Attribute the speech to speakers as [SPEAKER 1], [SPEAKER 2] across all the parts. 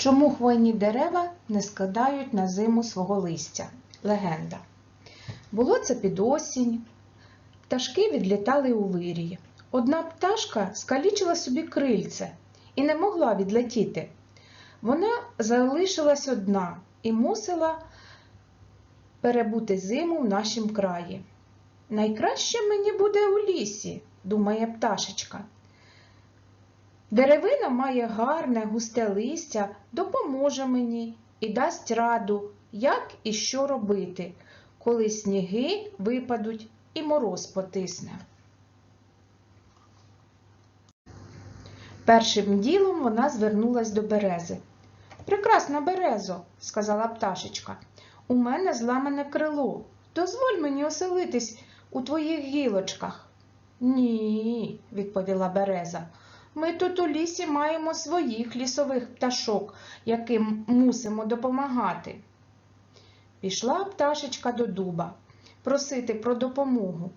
[SPEAKER 1] Чому хвойні дерева не складають на зиму свого листя? Легенда. Було це під осінь. Пташки відлітали у вирії. Одна пташка скалічила собі крильце і не могла відлетіти. Вона залишилась одна і мусила перебути зиму в нашім краї. Найкраще мені буде у лісі, думає пташечка. Деревина має гарне, густе листя, допоможе мені і дасть раду, як і що робити, коли сніги випадуть і мороз потисне. Першим ділом вона звернулась до берези. Прекрасна березо, сказала пташечка, у мене зламане крило. Дозволь мені оселитись у твоїх гілочках. Ні, відповіла береза. Ми тут у лісі маємо своїх лісових пташок, яким мусимо допомагати. Пішла пташечка до дуба просити про допомогу.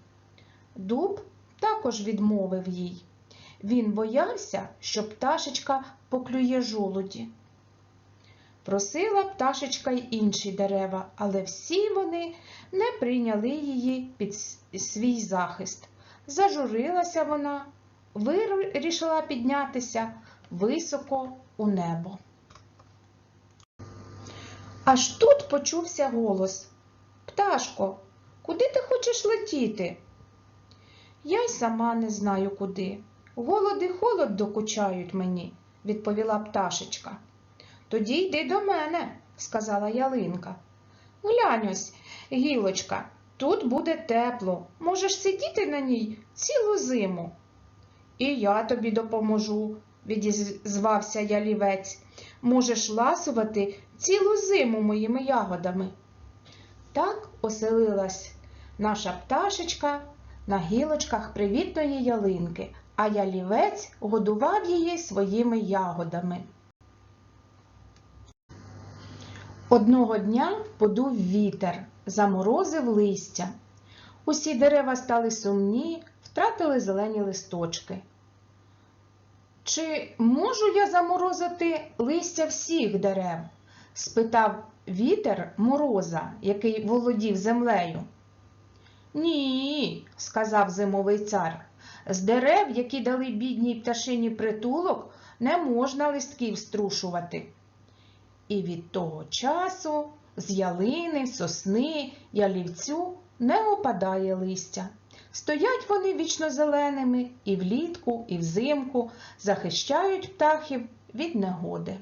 [SPEAKER 1] Дуб також відмовив їй. Він боявся, що пташечка поклює жолуді. Просила пташечка й інші дерева, але всі вони не прийняли її під свій захист. Зажурилася вона, вирішила піднятися високо у небо. Аж тут почувся голос Пташко, куди ти хочеш летіти? Я й сама не знаю куди. Голод і холод докучають мені, відповіла пташечка. Тоді йди до мене, сказала ялинка. Глянь ось, гілочка, тут буде тепло. Можеш сидіти на ній цілу зиму. І я тобі допоможу, відізвався ялівець. Можеш ласувати цілу зиму моїми ягодами. Так оселилась наша пташечка на гілочках привітної ялинки, а ялівець годував її своїми ягодами. Одного дня подув вітер, заморозив листя. Усі дерева стали сумні, втратили зелені листочки. Чи можу я заморозити листя всіх дерев? спитав вітер мороза, який володів землею. Ні, сказав зимовий цар. З дерев, які дали бідній пташині притулок, не можна листків струшувати. І від того часу з ялини, сосни, ялівцю не опадає листя. Стоять вони вічно зеленими і влітку, і взимку захищають птахів від негоди.